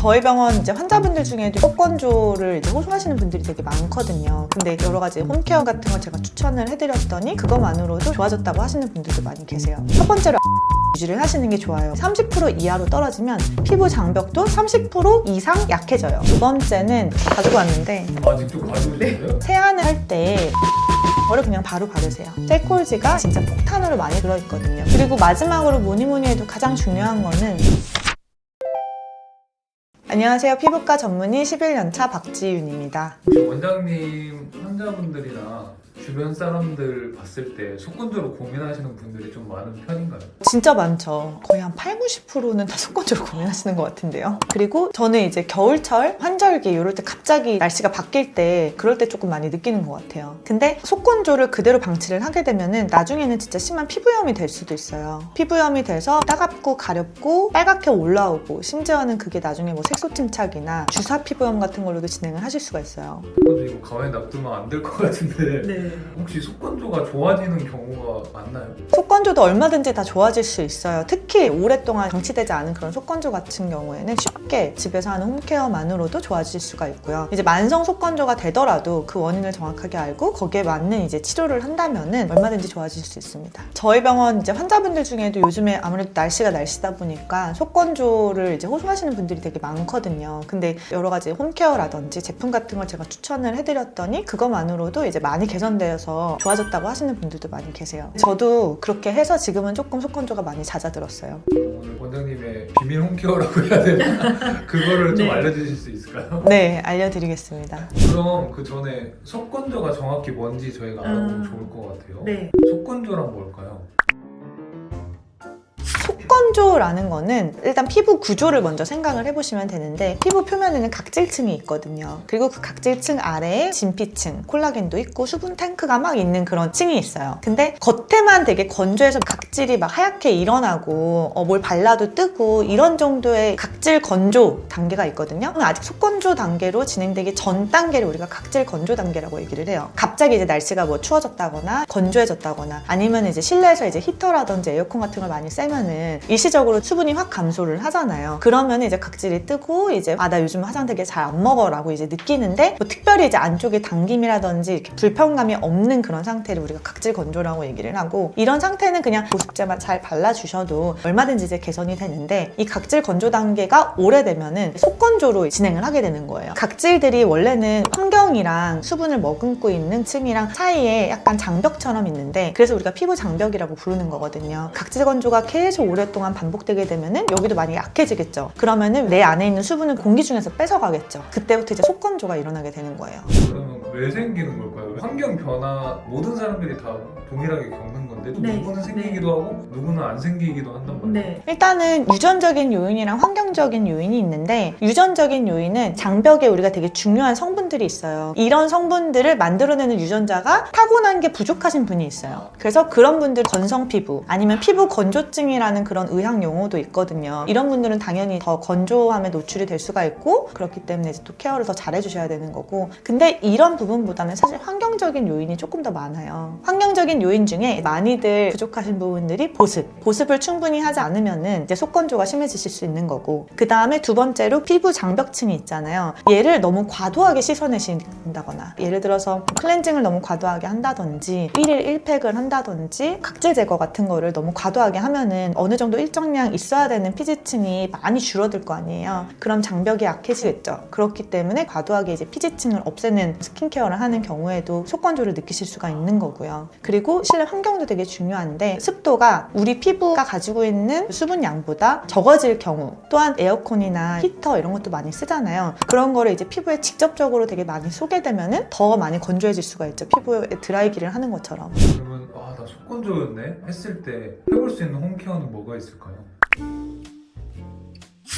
저희 병원 이제 환자분들 중에도 속건조를 이제 호소하시는 분들이 되게 많거든요. 근데 여러 가지 홈케어 같은 걸 제가 추천을 해드렸더니 그것만으로도 좋아졌다고 하시는 분들도 많이 계세요. 첫 번째로 유지를 하시는 게 좋아요. 30% 이하로 떨어지면 피부 장벽도 30% 이상 약해져요. 두 번째는 가지고 왔는데 아 직접 가져오셨어요? 세안을 할때 이거를 그냥 바로 바르세요. 셀콜즈가 진짜 폭탄으로 많이 들어있거든요. 그리고 마지막으로 뭐니 뭐니 해도 가장 중요한 거는 안녕하세요. 피부과 전문의 11년차 박지윤입니다. 원장님 환자분들이나 주변 사람들 봤을 때 속건조로 고민하시는 분들이 좀 많은 편인가요? 진짜 많죠. 거의 한 8, 90%는 다 속건조로 고민하시는 것 같은데요. 그리고 저는 이제 겨울철, 환절기 이럴 때 갑자기 날씨가 바뀔 때 그럴 때 조금 많이 느끼는 것 같아요. 근데 속건조를 그대로 방치를 하게 되면은 나중에는 진짜 심한 피부염이 될 수도 있어요. 피부염이 돼서 따갑고 가렵고 빨갛게 올라오고 심지어는 그게 나중에 뭐 색소 침착이나 주사 피부염 같은 걸로도 진행을 하실 수가 있어요. 속건조 이거 가만히 놔두면 안 될 것 같은데 네. 혹시 속건조가 좋아지는 경우가 많나요? 속건조도 얼마든지 다 좋아질 수 있어요. 특히 오랫동안 방치되지 않은 그런 속건조 같은 경우에는 쉽게 집에서 하는 홈케어만으로도 좋아질 수가 있고요. 이제 만성 속건조가 되더라도 그 원인을 정확하게 알고 거기에 맞는 이제 치료를 한다면은 얼마든지 좋아질 수 있습니다. 저희 병원 이제 환자분들 중에도 요즘에 아무래도 날씨가 날씨다 보니까 속건조를 이제 호소하시는 분들이 되게 많거든요. 근데 여러 가지 홈케어라든지 제품 같은 걸 제가 추천을 해드렸더니 그것만으로도 이제 많이 개선 되어서 좋아졌다고 하시는 분들도 많이 계세요. 저도 그렇게 해서 지금은 조금 속건조가 많이 잦아들었어요. 오늘 원장님의 비밀 홈케어라고 해야 되나? 그거를 좀 네. 알려주실 수 있을까요? 네, 알려드리겠습니다. 그럼 그 전에 속건조가 정확히 뭔지 저희가 알아보면 음. 좋을 것 같아요. 네. 속건조란 뭘까요? 속건조라는 거는 일단 피부 구조를 먼저 생각을 해보시면 되는데 피부 표면에는 각질층이 있거든요. 그리고 그 각질층 아래에 진피층, 콜라겐도 있고 수분 탱크가 막 있는 그런 층이 있어요. 근데 겉에만 되게 건조해서 각질이 막 하얗게 일어나고 어, 뭘 발라도 뜨고 이런 정도의 각질 건조 단계가 있거든요. 아직 속건조 단계로 진행되기 전 단계를 우리가 각질 건조 단계라고 얘기를 해요. 갑자기 이제 날씨가 뭐 추워졌다거나 건조해졌다거나 아니면 이제 실내에서 이제 히터라든지 에어컨 같은 걸 많이 쐬면은 일시적으로 수분이 확 감소를 하잖아요. 그러면 이제 각질이 뜨고 이제 아 나 요즘 화장 되게 잘 안 먹어라고 이제 느끼는데 뭐 특별히 이제 안쪽에 당김이라든지 이렇게 불편감이 없는 그런 상태를 우리가 각질 건조라고 얘기를 하고 이런 상태는 그냥 보습제만 잘 발라주셔도 얼마든지 이제 개선이 되는데 이 각질 건조 단계가 오래되면은 속건조로 진행을 하게 되는 거예요. 각질들이 원래는 환경이랑 수분을 머금고 있는 층이랑 사이에 약간 장벽처럼 있는데 그래서 우리가 피부 장벽이라고 부르는 거거든요. 각질 건조가 계속 오랫동안 반복되게 되면은 여기도 많이 약해지겠죠. 그러면은 내 안에 있는 수분을 공기 중에서 뺏어가겠죠. 그때부터 이제 속건조가 일어나게 되는 거예요. 그러면 왜 생기는 걸까요? 환경 변화 모든 사람들이 다 동일하게 겪는 건데 또 네, 누구는 생기기도 하고 누구는 안 생기기도 한단 말이에요. 일단은 유전적인 요인이랑 환경적인 요인이 있는데 유전적인 요인은 장벽에 우리가 되게 중요한 성분들이 있어요. 이런 성분들을 만들어내는 유전자가 타고난 게 부족하신 분이 있어요. 그래서 그런 분들 건성 피부 아니면 피부 건조증이라는 그런 의학 용어도 있거든요. 이런 분들은 당연히 더 건조함에 노출이 될 수가 있고 그렇기 때문에 이제 또 케어를 더 잘해주셔야 되는 거고 근데 이런 부분보다는 사실 환경적인 요인이 조금 더 많아요. 환경적인 요인 중에 많이들 부족하신 부분들이 보습. 보습을 충분히 하지 않으면은 이제 속건조가 심해지실 수 있는 거고 그 다음에 두 번째로 피부 장벽층이 있잖아요. 얘를 너무 과도하게 씻어내신다거나 예를 들어서 클렌징을 너무 과도하게 한다든지 1일 1팩을 한다든지 각질 제거 같은 거를 너무 과도하게 하면은 어느 정도 일정량 있어야 되는 피지층이 많이 줄어들 거 아니에요. 그럼 장벽이 약해지겠죠. 그렇기 때문에 과도하게 이제 피지층을 없애는 스킨케어를 하는 경우에도 속건조를 느끼실 수가 있는 거고요. 그리고 실내 환경도 되게 중요한데 습도가 우리 피부가 가지고 있는 수분 양보다 적어질 경우 또한 에어컨이나 히터 이런 것도 많이 쓰잖아요. 그런 거를 이제 피부에 직접적으로 되게 많이 쏘게 되면은 더 많이 건조해질 수가 있죠. 피부에 드라이기를 하는 것처럼. 그러면 아나 속건조였네 했을 때 해볼 수 있는 홈케어는 뭐가 있을까 요?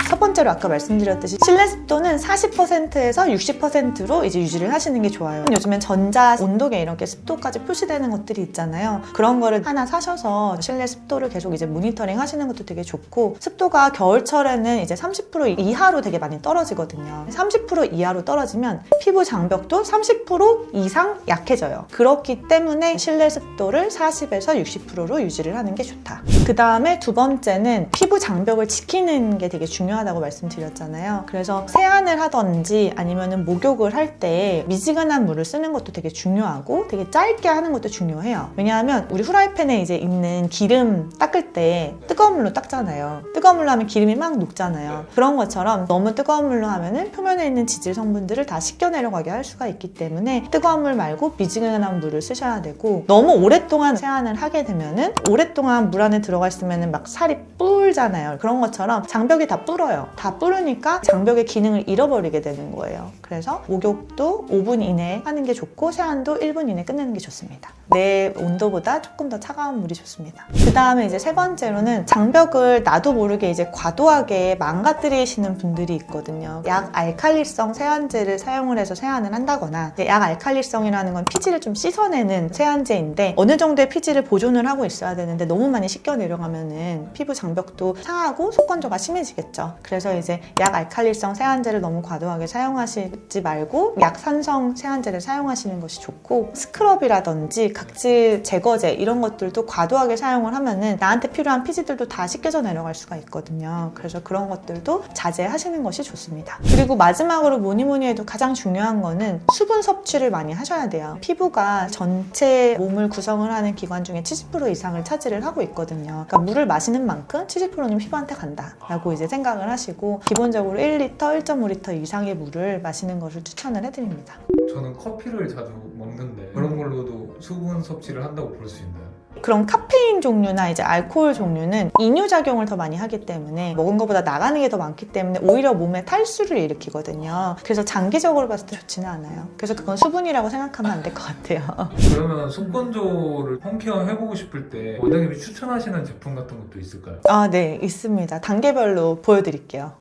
첫 번째로 아까 말씀드렸듯이 실내 습도는 40%에서 60%로 이제 유지를 하시는 게 좋아요. 요즘엔 전자 온도계 이렇게 습도까지 표시되는 것들이 있잖아요. 그런 거를 하나 사셔서 실내 습도를 계속 이제 모니터링 하시는 것도 되게 좋고 습도가 겨울철에는 이제 30% 이하로 되게 많이 떨어지거든요. 30% 이하로 떨어지면 피부 장벽도 30% 이상 약해져요. 그렇기 때문에 실내 습도를 40에서 60%로 유지를 하는 게 좋다. 그 다음에 두 번째는 피부 장벽을 지키는 게 되게. 중요하다고 말씀드렸잖아요. 그래서 세안을 하던지 아니면은 목욕을 할 때 미지근한 물을 쓰는 것도 되게 중요하고 되게 짧게 하는 것도 중요해요. 왜냐하면 우리 후라이팬에 이제 있는 기름 닦을 때 뜨거운 물로 닦잖아요. 뜨거운 물로 하면 기름이 막 녹잖아요. 그런 것처럼 너무 뜨거운 물로 하면은 표면에 있는 지질 성분들을 다 씻겨 내려가게 할 수가 있기 때문에 뜨거운 물 말고 미지근한 물을 쓰셔야 되고 너무 오랫동안 세안을 하게 되면은 오랫동안 물 안에 들어 가 있으면은 막 살이 뿔잖아요. 그런 것처럼 장벽이 다 불어요. 다 불으니까 장벽의 기능을 잃어버리게 되는 거예요. 그래서 목욕도 5분 이내에 하는 게 좋고 세안도 1분 이내에 끝내는 게 좋습니다. 내 온도보다 조금 더 차가운 물이 좋습니다. 그 다음에 이제 세 번째로는 장벽을 나도 모르게 이제 과도하게 망가뜨리시는 분들이 있거든요. 약 알칼리성 세안제를 사용을 해서 세안을 한다거나 약 알칼리성이라는 건 피지를 좀 씻어내는 세안제인데 어느 정도의 피지를 보존을 하고 있어야 되는데 너무 많이 씻겨 내려가면은 피부 장벽도 상하고 속건조가 심해지겠죠. 그래서 이제 약 알칼리성 세안제를 너무 과도하게 사용하시지 말고 약산성 세안제를 사용하시는 것이 좋고 스크럽이라든지 각질 제거제 이런 것들도 과도하게 사용을 하면은 나한테 필요한 피지들도 다 씻겨져 내려갈 수가 있거든요. 그래서 그런 것들도 자제하시는 것이 좋습니다. 그리고 마지막으로 뭐니 뭐니 해도 가장 중요한 거는 수분 섭취를 많이 하셔야 돼요. 피부가 전체 몸을 구성을 하는 기관 중에 70% 이상을 차지를 하고 있거든요. 그러니까 물을 마시는 만큼 70%는 피부한테 간다라고 이제 생각을 하시고 기본적으로 1리터, 1.5리터 이상의 물을 마시는 것을 추천을 해드립니다. 저는 커피를 자주 먹는데 그런 걸로도 수분 섭취를 한다고 볼 수 있나요? 그런 카페인 종류나 이제 알코올 종류는 이뇨 작용을 더 많이 하기 때문에 먹은 것보다 나가는 게 더 많기 때문에 오히려 몸에 탈수를 일으키거든요. 그래서 장기적으로 봤을 때 좋지는 않아요. 그래서 그건 수분이라고 생각하면 안 될 것 같아요. 그러면 속건조를 홈케어 해보고 싶을 때 원장님이 추천하시는 제품 같은 것도 있을까요? 아, 네, 있습니다. 단계별로 보여드릴게요.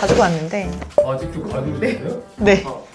가지고 왔는데, 아직도 가지고 있어요? 네. 속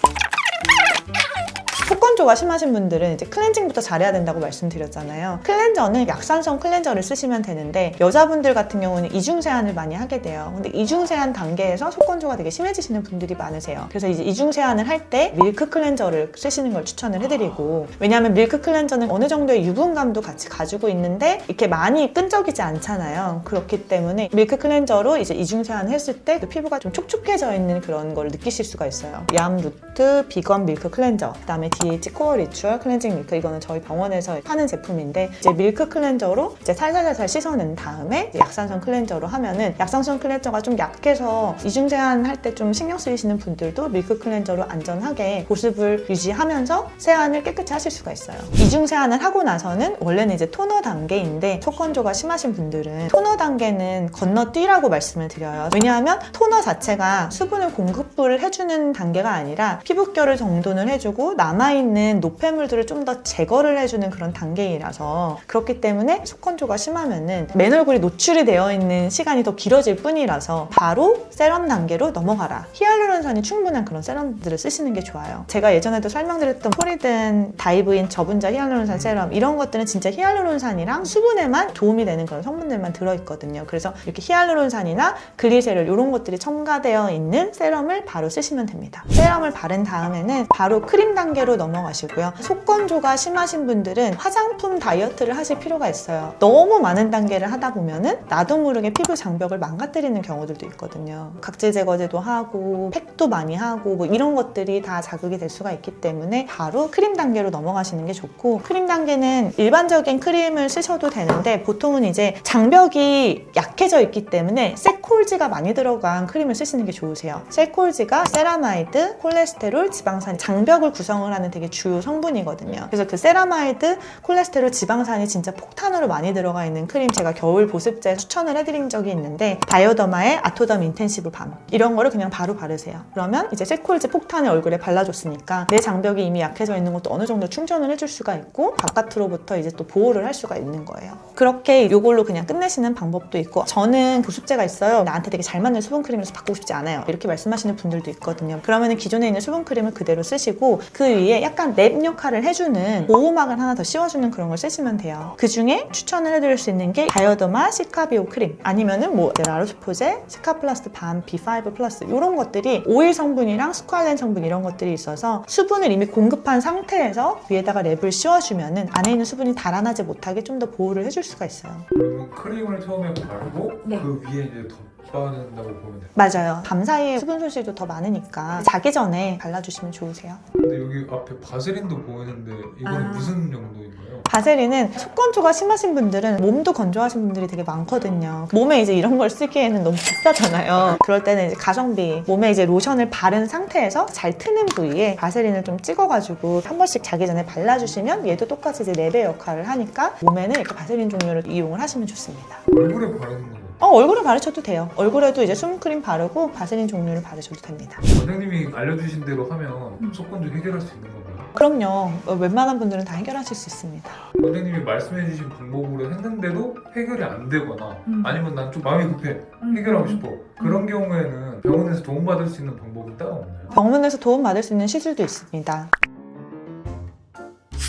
건조가 심하신 분들은 이제 클렌징부터 잘해야 된다고 말씀드렸잖아요. 클렌저는 약산성 클렌저를 쓰시면 되는데 여자분들 같은 경우는 이중 세안을 많이 하게 돼요. 근데 이중 세안 단계에서 속건조가 되게 심해지시는 분들이 많으세요. 그래서 이제 이중 세안을 할 때 밀크 클렌저를 쓰시는 걸 추천을 해드리고 왜냐하면 밀크 클렌저는 어느 정도의 유분감도 같이 가지고 있는데 이렇게 많이 끈적이지 않잖아요. 그렇기 때문에 밀크 클렌저로 이제 이중 세안을 했을 때 그 피부가 좀 촉촉해져 있는 그런 걸 느끼실 수가 있어요. 얌 루트 비건 밀크 클렌저, 그다음에 DH 코어 리추얼 클렌징 밀크 이거는 저희 병원에서 파는 제품인데 이제 밀크 클렌저로 이제 살살살살 씻어낸 다음에 약산성 클렌저로 하면은 약산성 클렌저가 좀 약해서 이중 세안 할 때 좀 신경 쓰이시는 분들도 밀크 클렌저로 안전하게 보습을 유지하면서 세안을 깨끗이 하실 수가 있어요. 이중 세안을 하고 나서는 원래는 이제 토너 단계인데 속건조가 심하신 분들은 토너 단계는 건너뛰라고 말씀을 드려요. 왜냐하면 토너 자체가 수분을 공급을 해주는 단계가 아니라 피부결을 정돈을 해주고 남아있는 노폐물들을 좀 더 제거를 해주는 그런 단계이라서 그렇기 때문에 속건조가 심하면은 맨 얼굴이 노출이 되어 있는 시간이 더 길어질 뿐이라서 바로 세럼 단계로 넘어가라. 히알루론산이 충분한 그런 세럼들을 쓰시는 게 좋아요. 제가 예전에도 설명드렸던 포리든 다이브인 저분자 히알루론산 세럼 이런 것들은 진짜 히알루론산이랑 수분에만 도움이 되는 그런 성분들만 들어있거든요. 그래서 이렇게 히알루론산이나 글리세롤 이런 것들이 첨가되어 있는 세럼을 바로 쓰시면 됩니다. 세럼을 바른 다음에는 바로 크림 단계로 넘어가시 고요. 속건조가 심하신 분들은 화장품 다이어트를 하실 필요가 있어요. 너무 많은 단계를 하다 보면은 나도 모르게 피부 장벽을 망가뜨리는 경우들도 있거든요. 각질 제거제도 하고 팩도 많이 하고 뭐 이런 것들이 다 자극이 될 수가 있기 때문에 바로 크림 단계로 넘어가시는 게 좋고 크림 단계는 일반적인 크림을 쓰셔도 되는데 보통은 이제 장벽이 약해져 있기 때문에 세콜지가 많이 들어간 크림을 쓰시는 게 좋으세요. 세콜지가 세라마이드, 콜레스테롤, 지방산, 장벽을 구성을 하는 되게 주요 성분이거든요. 그래서 그 세라마이드, 콜레스테롤, 지방산이 진짜 폭탄으로 많이 들어가 있는 크림 제가 겨울 보습제 추천을 해드린 적이 있는데 바이오더마의 아토덤 인텐시브 밤 이런 거를 그냥 바로 바르세요. 그러면 이제 세콜지 폭탄을 얼굴에 발라줬으니까 내 장벽이 이미 약해져 있는 것도 어느 정도 충전을 해줄 수가 있고 바깥으로부터 이제 또 보호를 할 수가 있는 거예요. 그렇게 이걸로 그냥 끝내시는 방법도 있고 저는 보습제가 있어요. 나한테 되게 잘 맞는 수분 크림이라서 바꾸고 싶지 않아요. 이렇게 말씀하시는 분들도 있거든요. 그러면 기존에 있는 수분 크림을 그대로 쓰시고 그 위에 약간 약간 랩 역할을 해주는 보호막을 하나 더 씌워주는 그런 걸 쓰시면 돼요. 그 중에 추천을 해드릴 수 있는 게 다이어더마 시카비오 크림 아니면은 뭐 라로스포제, 시카플라스트 밤, B5 플러스 이런 것들이 오일 성분이랑 스ኳ렌 성분 이런 것들이 있어서 수분을 이미 공급한 상태에서 위에다가 랩을 씌워주면은 안에 있는 수분이 달아나지 못하게 좀 더 보호를 해줄 수가 있어요. 그러면 크림을 처음에 바르고 네. 그 위에 이제 덮 된다고 보면 돼요. 맞아요. 밤 사이에 수분 손실도 더 많으니까 자기 전에 발라주시면 좋으세요. 근데 여기 앞에 바세린도 보이는데 이거는 아. 무슨 용도인가요? 바세린은 속 건조가 심하신 분들은 몸도 건조하신 분들이 되게 많거든요. 몸에 이제 이런 걸 쓰기에는 너무 비싸잖아요. 그럴 때는 이제 가성비 몸에 이제 로션을 바른 상태에서 잘 트는 부위에 바세린을 좀 찍어가지고 한 번씩 자기 전에 발라주시면 얘도 똑같이 이제 랩의 역할을 하니까 몸에는 이렇게 바세린 종류를 이용을 하시면 좋습니다. 얼굴에 바르는 건 어, 얼굴에 바르셔도 돼요. 얼굴에도 이제 수분크림 바르고 바세린 종류를 바르셔도 됩니다. 원장님이 알려주신 대로 하면 속건조 해결할 수 있는 건가요? 그럼요. 어, 웬만한 분들은 다 해결하실 수 있습니다. 원장님이 말씀해주신 방법으로 했는데도 해결이 안 되거나 음. 아니면 난 좀 마음이 급해 해결하고 싶어 그런 경우에는 병원에서 도움받을 수 있는 방법은 따로 없나요? 병원에서 도움받을 수 있는 시술도 있습니다.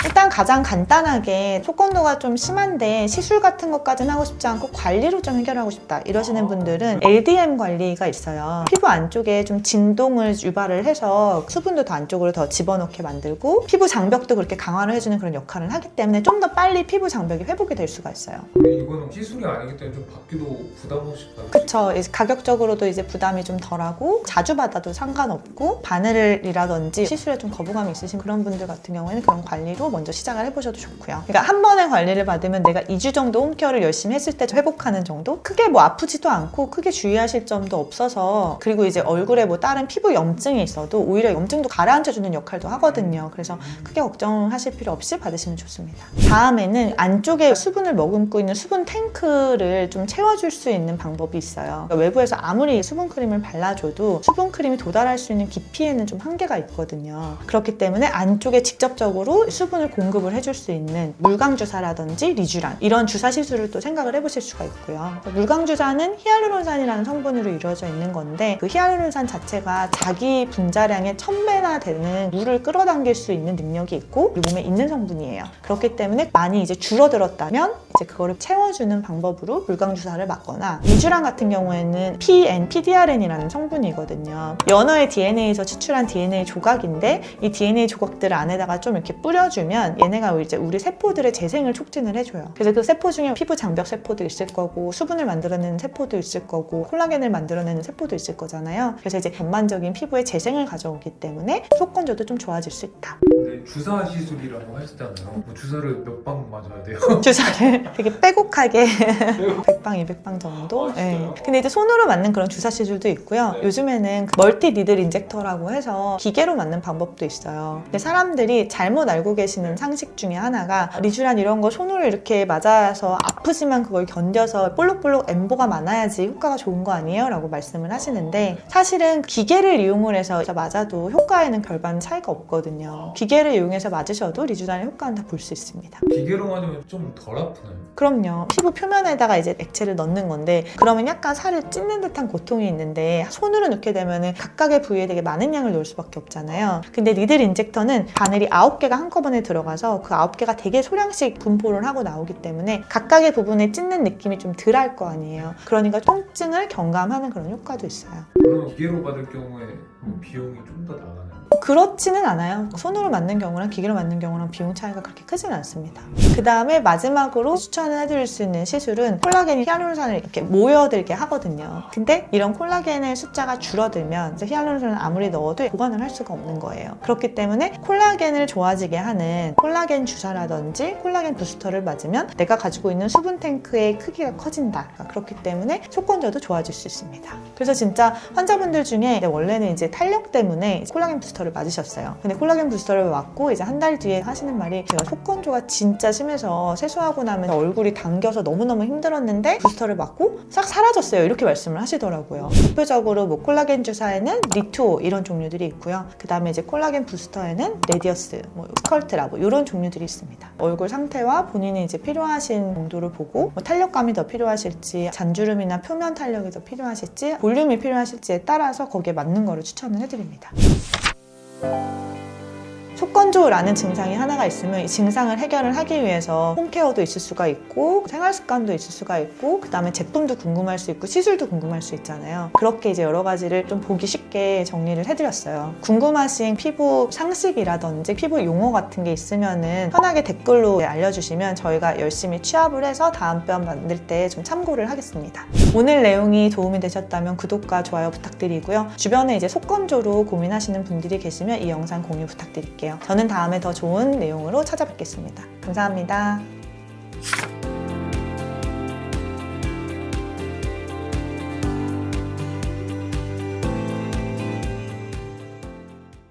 일단 가장 간단하게 속건도가 좀 심한데 시술 같은 것까지는 하고 싶지 않고 관리로 좀 해결하고 싶다 이러시는 분들은 LDM 관리가 있어요. 피부 안쪽에 좀 진동을 유발을 해서 수분도 더 안쪽으로 더 집어넣게 만들고 피부 장벽도 그렇게 강화를 해주는 그런 역할을 하기 때문에 좀 더 빨리 피부 장벽이 회복이 될 수가 있어요. 이거는 시술이 아니기 때문에 좀 받기도 부담 없이 받을 수 그쵸. 이제 가격적으로도 이제 부담이 좀 덜하고 자주 받아도 상관없고 바늘이라든지 시술에 좀 거부감이 있으신 그런 분들 같은 경우에는 그런 관리로 먼저 시작을 해보셔도 좋고요. 그러니까 한 번의 관리를 받으면 내가 2주 정도 홈케어를 열심히 했을 때 회복하는 정도? 크게 뭐 아프지도 않고 크게 주의하실 점도 없어서 그리고 이제 얼굴에 뭐 다른 피부 염증이 있어도 오히려 염증도 가라앉혀주는 역할도 하거든요. 그래서 크게 걱정하실 필요 없이 받으시면 좋습니다. 다음에는 안쪽에 수분을 머금고 있는 수분 탱크를 좀 채워줄 수 있는 방법이 있어요. 그러니까 외부에서 아무리 수분 크림을 발라줘도 수분 크림이 도달할 수 있는 깊이에는 좀 한계가 있거든요. 그렇기 때문에 안쪽에 직접적으로 수분을 공급을 해줄 수 있는 물광 주사라든지 리쥬란 이런 주사 시술을 또 생각을 해보실 수가 있고요. 물광 주사는 히알루론산이라는 성분으로 이루어져 있는 건데 그 히알루론산 자체가 자기 분자량의 천 배나 되는 물을 끌어당길 수 있는 능력이 있고 우리 몸에 있는 성분이에요. 그렇기 때문에 많이 이제 줄어들었다면 이제 그거를 채워 주는 방법으로 물광 주사를 맞거나 리쥬란 같은 경우에는 PN, PDRN이라는 성분이거든요. 연어의 DNA에서 추출한 DNA 조각인데 이 DNA 조각들을 안에다가 좀 이렇게 뿌려주면 얘네가 이제 우리 세포들의 재생을 촉진을 해줘요. 그래서 그 세포 중에 피부 장벽 세포도 있을 거고 수분을 만들어내는 세포도 있을 거고 콜라겐을 만들어내는 세포도 있을 거잖아요. 그래서 이제 전반적인 피부의 재생을 가져오기 때문에 속건조도 좀 좋아질 수 있다. 근데 주사 시술이라고 하시잖아요 뭐 주사를 몇 방 맞아야 돼요? 주사를 되게 빼곡 하게 100방, 200방 정도? 아? 네. 근데 이제 손으로 맞는 그런 주사 시술도 있고요. 네. 요즘에는 그 멀티 니들 인젝터라고 해서 기계로 맞는 방법도 있어요. 근데 사람들이 잘못 알고 계시는 상식 중에 하나가 리쥬란 이런 거 손으로 이렇게 맞아서 아프지만 그걸 견뎌서 볼록볼록 엠보가 많아야지 효과가 좋은 거 아니에요? 라고 말씀을 하시는데 사실은 기계를 이용을 해서 맞아도 효과에는 별반 차이가 없거든요. 기계를 이용해서 맞으셔도 리쥬란의 효과는 다 볼 수 있습니다. 기계로 맞으면 좀 덜 아프나요? 그럼요. 피부 표면에다가 이제 액체를 넣는 건데 그러면 약간 살을 찢는 듯한 고통이 있는데 손으로 넣게 되면은 각각의 부위에 되게 많은 양을 넣을 수밖에 없잖아요. 근데 니들 인젝터는 바늘이 9개가 한꺼번에 들어가서 그 9개가 되게 소량씩 분포를 하고 나오기 때문에 각각의 부분에 찢는 느낌이 좀 덜할 거 아니에요. 그러니까 통증을 경감하는 그런 효과도 있어요. 그러면 기계로 받을 경우에 뭐 비용이 좀 더 나가나요? 그렇지는 않아요. 손으로 맞는 경우랑 기계로 맞는 경우랑 비용 차이가 그렇게 크진 않습니다. 그 다음에 마지막으로 추천을 해드릴 수 있는 시술은 콜라겐이 히알루론산을 이렇게 모여들게 하거든요. 근데 이런 콜라겐의 숫자가 줄어들면 히알루론산을 아무리 넣어도 보관을 할 수가 없는 거예요. 그렇기 때문에 콜라겐을 좋아지게 하는 콜라겐 주사라든지 콜라겐 부스터를 맞으면 내가 가지고 있는 수분 탱크의 크기가 커진다. 그러니까 그렇기 때문에 속건조도 좋아질 수 있습니다. 그래서 진짜 환자분들 중에 원래는 이제 탄력 때문에 콜라겐 부스터 를 맞으셨어요. 근데 콜라겐 부스터를 맞고 이제 한 달 뒤에 하시는 말이 제가 속건조가 진짜 심해서 세수하고 나면 얼굴이 당겨서 너무너무 힘들었는데 부스터를 맞고 싹 사라졌어요. 이렇게 말씀을 하시더라고요. 대표적으로 뭐 콜라겐 주사에는 리투오 이런 종류들이 있고요. 그 다음에 이제 콜라겐 부스터에는 레디어스, 뭐 스컬트라 뭐 이런 종류들이 있습니다. 얼굴 상태와 본인이 이제 필요하신 정도를 보고 뭐 탄력감이 더 필요하실지 잔주름이나 표면 탄력이 더 필요하실지 볼륨이 필요하실지에 따라서 거기에 맞는 거를 추천을 해드립니다. Thank you. 속건조라는 증상이 하나가 있으면 이 증상을 해결을 하기 위해서 홈케어도 있을 수가 있고 생활 습관도 있을 수가 있고 그 다음에 제품도 궁금할 수 있고 시술도 궁금할 수 있잖아요. 그렇게 이제 여러 가지를 좀 보기 쉽게 정리를 해드렸어요. 궁금하신 피부 상식이라든지 피부 용어 같은 게 있으면은 편하게 댓글로 알려주시면 저희가 열심히 취합을 해서 다음 편 만들 때 좀 참고를 하겠습니다. 오늘 내용이 도움이 되셨다면 구독과 좋아요 부탁드리고요. 주변에 이제 속건조로 고민하시는 분들이 계시면 이 영상 공유 부탁 드릴게요. 저는 다음에 더 좋은 내용으로 찾아뵙겠습니다. 감사합니다.